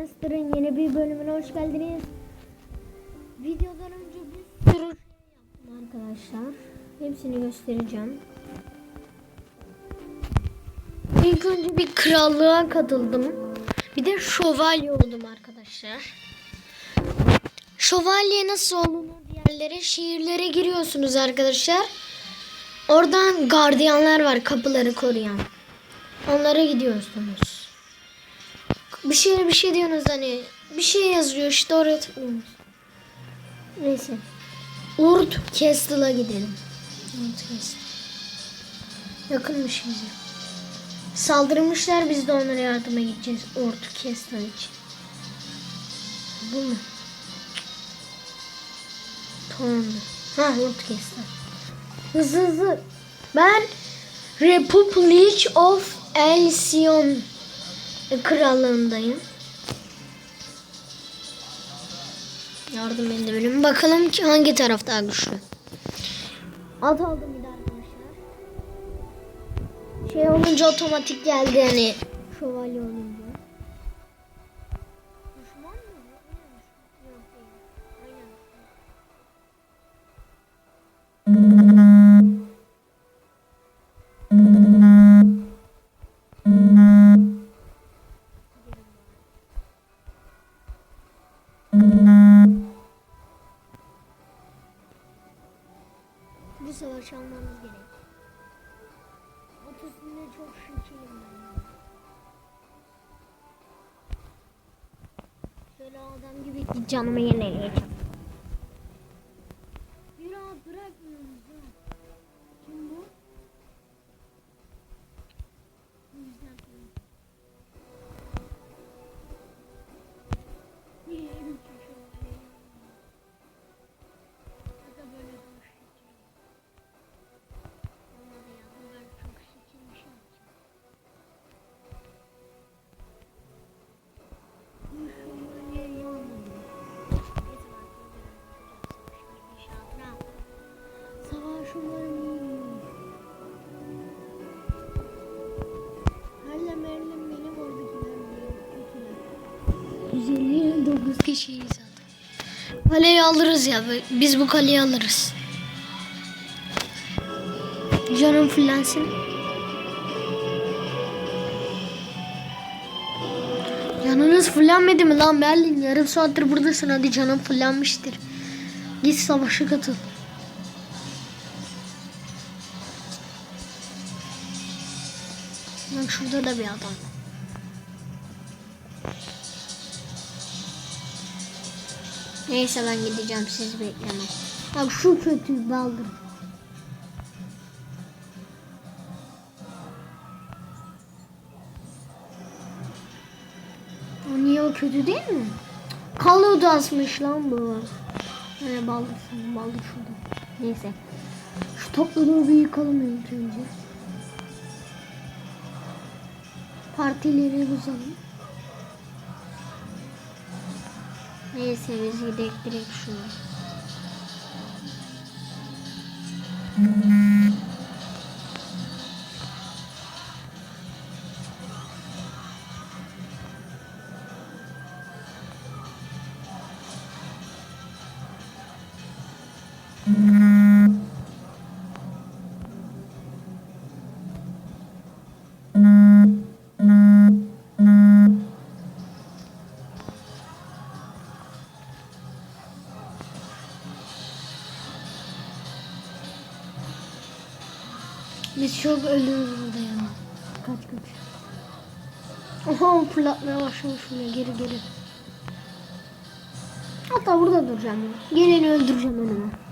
Master'ın yeni bir bölümüne hoş geldiniz. Videodan önce bir sürü şey yaptım arkadaşlar. Hepsini göstereceğim. İlk önce bir krallığa katıldım. Bir de şövalye oldum arkadaşlar. Şövalye nasıl olunur diğerlere şehirlere giriyorsunuz arkadaşlar. Oradan gardiyanlar var kapıları koruyan. Onlara gidiyorsunuz. Bir şey bir şey diyorsunuz hani bir şey yazıyor işte oraya tıklıyorsunuz. Neyse. Urt Castle'a gidelim. Urt Castle. Yakınmış bize. Saldırmışlar biz de onlara yardıma gideceğiz Urt Castle için. Bu mu? Tamam. Ha Urt Castle. Hızlı hızlı. Ben Republic of Elsion krallığındayım. Yardım edebilirim. Bakalım ki hangi taraf daha güçlü. At aldım bir de arkadaşlar. Şey olunca otomatik geldi yani. Şövalye olunca. Savaş almamız gerek. Otuzunda çok şükürüm ben. Şöyle adam gibi canımı yenileyeceğim. 159 kişiyiz zaten. Kaleyi alırız ya. Biz bu kaleyi alırız. Canım fullensin. Canınız fullenmedi mi lan Berlin? Yarım saattir buradasın hadi canım fullenmiştir. Git savaşa katıl. Bak şurada da bir adam. Neyse ben gideceğim siz beklemeyin. Bak şu kötü baldır. O niye o kötü değil mi? Kalıdı asmış lan bu. Hani baldır, baldır şurada. Neyse. Şu topları bir yıkalım önce. Partileri bozalım. Neyse biz gidelim direkt şuna. Biz çok ölüyoruz burada ya. Kaç kaç. Oha fırlatmaya başlamış bile geri geri. Hatta burada duracağım. Geleni öldüreceğim önüme.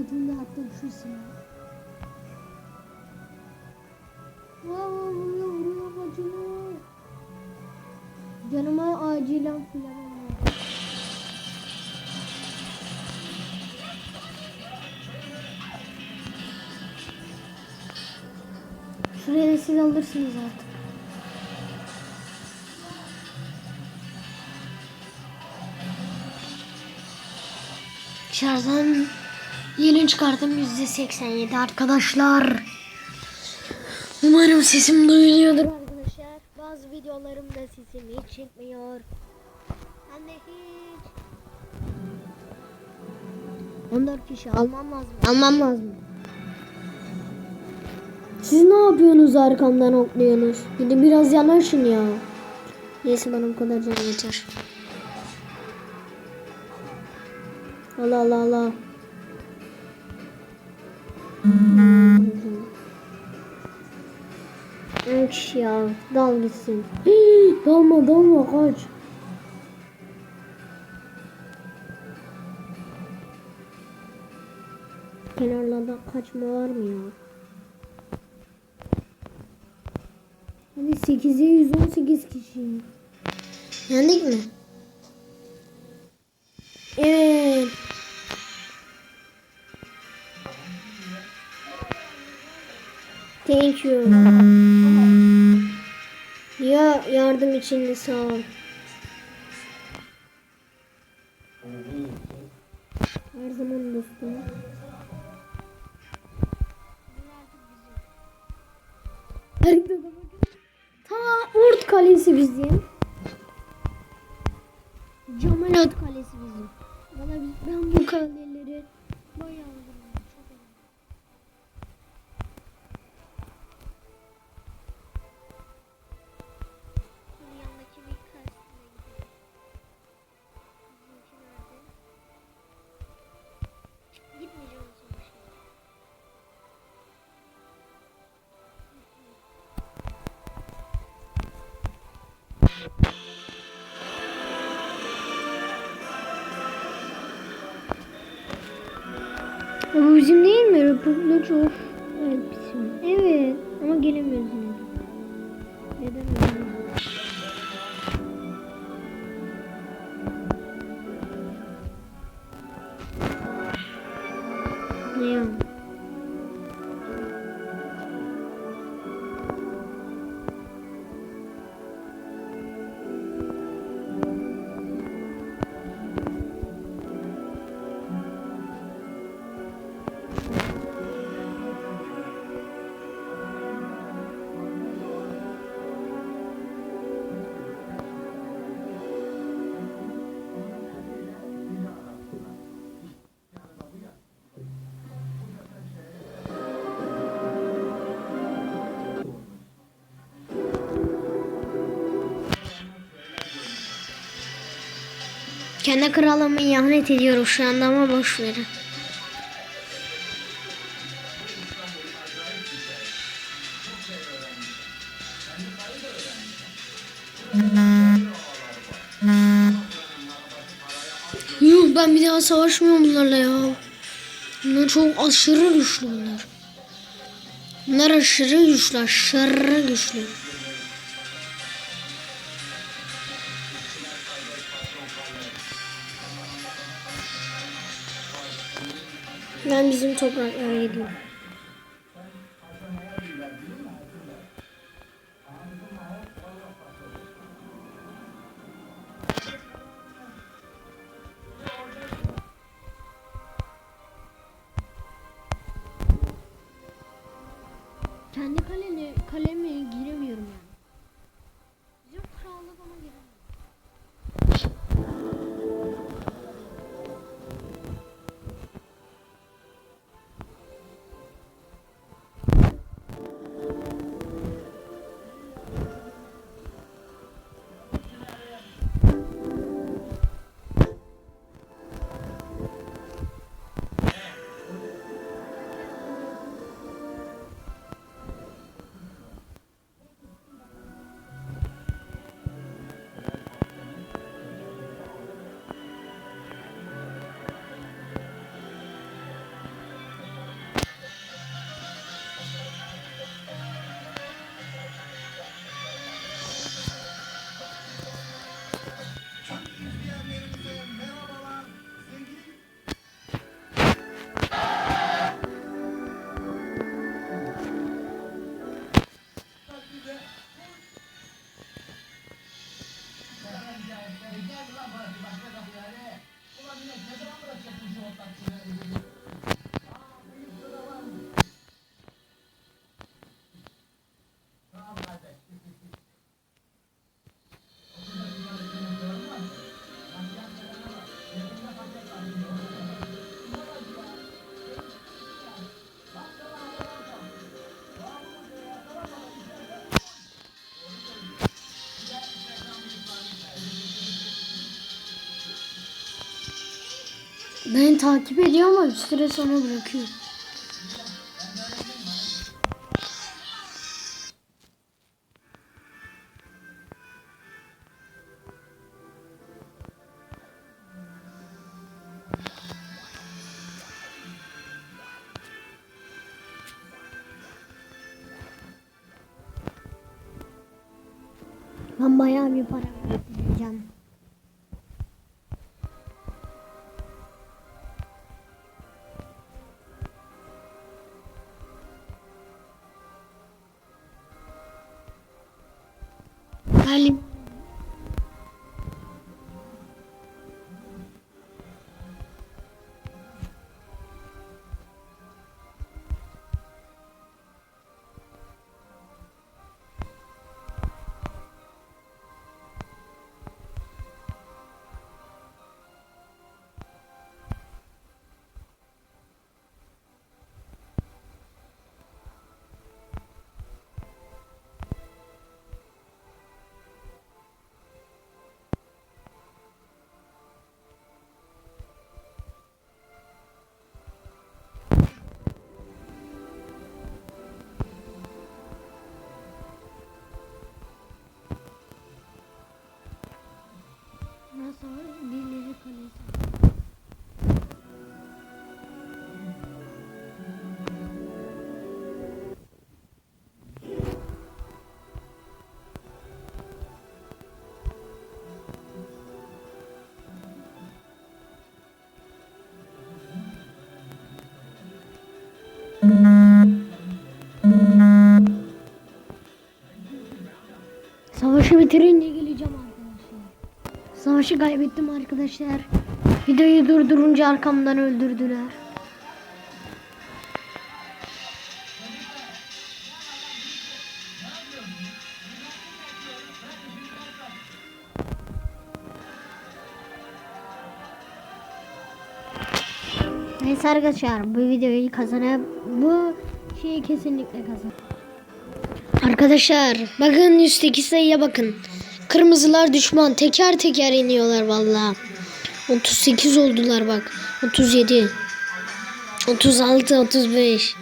Dağıttım şu silah. Vaa vuruyor vuruyor bacını. Canıma acilen filan Şuraya da siz alırsınız artık. Şarjdan yeni çıkardım %87 arkadaşlar. Umarım sesim duyuluyordur arkadaşlar. Bazı videolarımda sesim hiç çıkmıyor. Ben de hiç. 14 kişi almam lazım. Almam lazım. Siz ne yapıyorsunuz arkamdan okluyorsunuz? Bir de biraz yanaşın ya. Neyse bana bu kadar can yeter. Allah Allah Allah. Üç ya dal gitsin. Hii, dalma dalma kaç. Kenarlarda kaçma var mı ya? Hadi 8'e 118 kişi. Yendik mi? Evet. Thank you. Ya yardım için de sağ ol. Her zaman dostum. Ta Urt Kalesi bizim. Camelot Kalesi bizim. Valla ben bu kaleleri bayağı Ama bizim değil mi? Republic of bizim. Evet ama gelemiyoruz Kendi kralımı ihanet ediyorum şu anda ama boş verin. Yuh ben bir daha savaşmıyorum bunlarla ya. Bunlar çok aşırı güçlü bunlar. Bunlar aşırı güçlü, aşırı güçlü. Ben bizim topraklara gidiyorum. Kendi kalene, kaleme giremiyorum Beni takip ediyor ama bir süre sonra bırakıyor. Ben bayağı bir para biriktireceğim. Savaşı bitirince geleceğim arkadaşlar. Savaşı kaybettim arkadaşlar. Videoyu durdurunca arkamdan öldürdüler. Neyse arkadaşlar bu videoyu kazanan bu şeyi kesinlikle kazan. Arkadaşlar bakın üstteki sayıya bakın. Kırmızılar düşman teker teker iniyorlar valla. 38 oldular bak. 37. 36 35.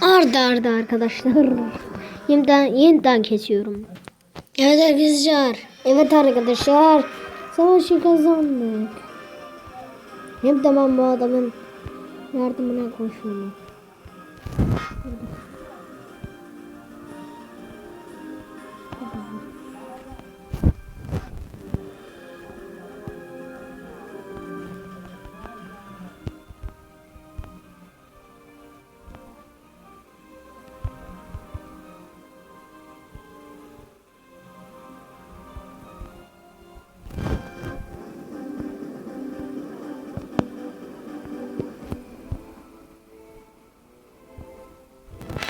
Arda arda arkadaşlar. Yeniden yeniden kesiyorum. Evet arkadaşlar. Evet arkadaşlar. Savaşı kazandık. De ben bu adamın yardımına koşuyorum.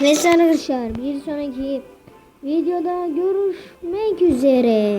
Neyse arkadaşlar bir sonraki videoda görüşmek üzere.